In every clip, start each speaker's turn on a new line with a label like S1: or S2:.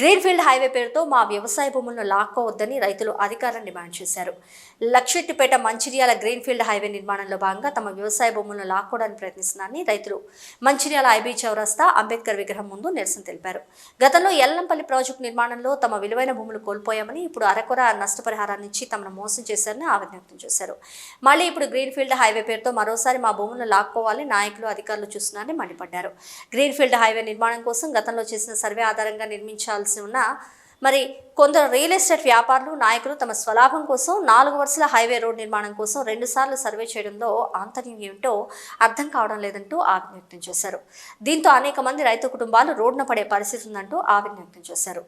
S1: Greenfield highway పేరుతో మా వ్యవసాయ భూములను లాక్కోవద్దని రైతులు అధికారులను డిమాండ్ చేశారు. లక్షెట్టిపేట మంచిర్యాల గ్రీన్ఫీల్డ్ హైవే నిర్మాణంలో భాగంగా తమ వ్యవసాయ భూములను లాక్కోవడానికి ప్రయత్నిస్తున్నారని రైతులు మంచిర్యాల ఐబీ చౌరస్తా అంబేద్కర్ విగ్రహం ముందు నిరసన తెలిపారు. గతంలో ఎల్లంపల్లి ప్రాజెక్టు నిర్మాణంలో తమ విలువైన భూములు కోల్పోయామని ఇప్పుడు అరకొర నష్టపరిహారాన్ని ఇచ్చి తమను మోసం చేశారని ఆవేదన వ్యక్తం చేశారు. మళ్ళీ ఇప్పుడు గ్రీన్ఫీల్డ్ హైవే పేరుతో మరోసారి మా భూములను లాక్కోవాలని నాయకులు అధికారులు చూస్తున్నారని మండిపడ్డారు. గ్రీన్ఫీల్డ్ హైవే నిర్మాణం కోసం గతంలో చేసిన సర్వే ఆధారంగా నిర్మించాల్సి ఉన్న మరి కొందరు రియల్ ఎస్టేట్ వ్యాపారులు నాయకులు తమ స్వలాభం కోసం నాలుగు వరుసల హైవే రోడ్ నిర్మాణం కోసం రెండుసార్లు సర్వే చేయడంలో ఆంతర్యం ఏమిటో అర్థం కావడం లేదంటూ ఆవేదన వ్యక్తం చేశారు. దీంతో అనేక మంది రైతు కుటుంబాలు రోడ్డున పడే పరిస్థితి ఉందంటూ ఆవేదన వ్యక్తం చేశారు.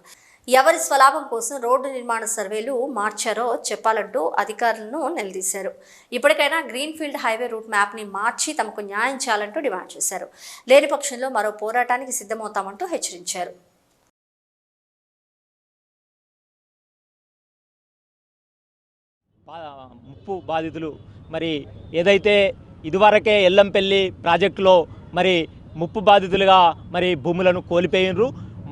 S1: ఎవరి స్వలాభం కోసం రోడ్డు నిర్మాణ సర్వేలు మార్చారో చెప్పాలంటూ అధికారులను నిలదీశారు. ఇప్పటికైనా గ్రీన్ఫీల్డ్ హైవే రూట్ మ్యాప్ని మార్చి తమకు న్యాయం చేయాలంటూ డిమాండ్ చేశారు. లేని పక్షంలో మరో పోరాటానికి సిద్ధమవుతామంటూ హెచ్చరించారు.
S2: ముప్పు బాధితులు. మరి ఏదైతే ఇదివరకే ఎల్లంపల్లి ప్రాజెక్టులో మరి ముప్పు బాధితులుగా మరి భూములను కోల్పోయినరు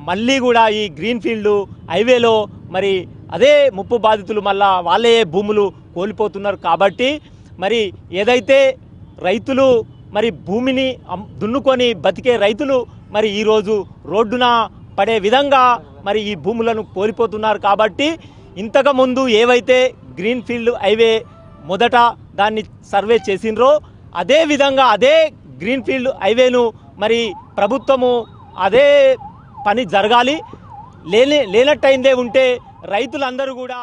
S2: మళ్ళీ కూడా ఈ గ్రీన్ ఫీల్డ్ హైవేలో మరి అదే ముప్పు బాధితులు మళ్ళా వాళ్ళే భూములు కోల్పోతున్నారు కాబట్టి మరి ఏదైతే రైతులు మరి భూమిని దున్నుకొని బతికే రైతులు మరి ఈరోజు రోడ్డున పడే విధంగా మరి ఈ భూములను కోల్పోతున్నారు కాబట్టి ఇంతకుముందు ఏవైతే గ్రీన్ ఫీల్డ్ హైవే మొదట దాన్ని సర్వే చేసిండ్రో అదే విధంగా అదే గ్రీన్ ఫీల్డ్ హైవేను మరి ప్రభుత్వము అదే పని జరగాలి. లేని లేనట్టయిందే ఉంటే రైతులందరూ కూడా